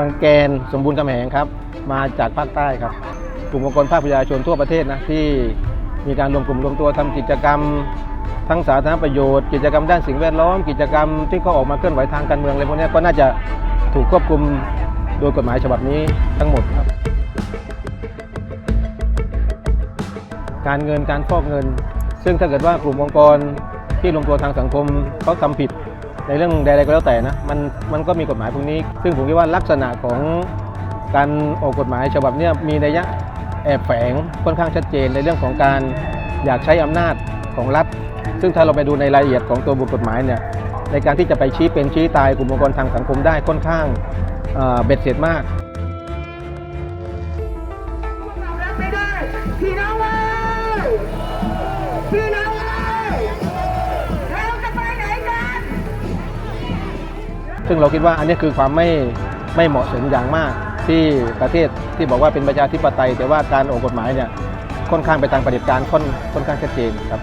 บางแกนสมบูรณ์กำแหงครับ มาจากภาคใต้ครับ กลุ่มองค์กรภาคประชาชนทั่วประเทศนะที่มีการรวมกลุ่มรวมตัวทำกิจกรรม ทั้งสาธารณประโยชน์ กิจกรรมด้านสิ่งแวดล้อม กิจกรรมที่เขาออกมาเคลื่อนไหวทางการเมืองอะไรพวกนี้ก็น่าจะถูกควบคุมโดยกฎหมายฉบับนี้ทั้งหมดครับ การเงินการฟอกเงิน ซึ่งถ้าเกิดว่ากลุ่มองค์กรที่ลงตัวทางสังคมเขาทำผิด ในเรื่องใดๆก็แล้วแต่นะมันมันก็มีกฎหมายพวกนี้ ซึ่งผมคิดว่าลักษณะของการออกกฎหมายฉบับนี้มีนัยยะแอบแฝงค่อนข้างชัดเจนในเรื่องของการอยากใช้อำนาจของรัฐ ซึ่งถ้าเราไปดูในรายละเอียดของตัวบทกฎหมายเนี่ยในการที่จะไปชี้เป็นชี้ตายกลุ่มองค์กรทางสังคมได้ค่อนข้างเอ่อเบ็ดเสร็จมากพี่น้องเอ้ยพี่น้อง ซึ่งเราคิดว่าอันนี้คือความไม่ไม่เหมาะสมอย่างมาก ที่ประเทศที่บอกว่าเป็นประชาธิปไตย แต่ว่าการออกกฎหมายเนี่ยค่อนข้างไปทางปฏิบัติการค่อนค่อนข้างชัดเจนครับ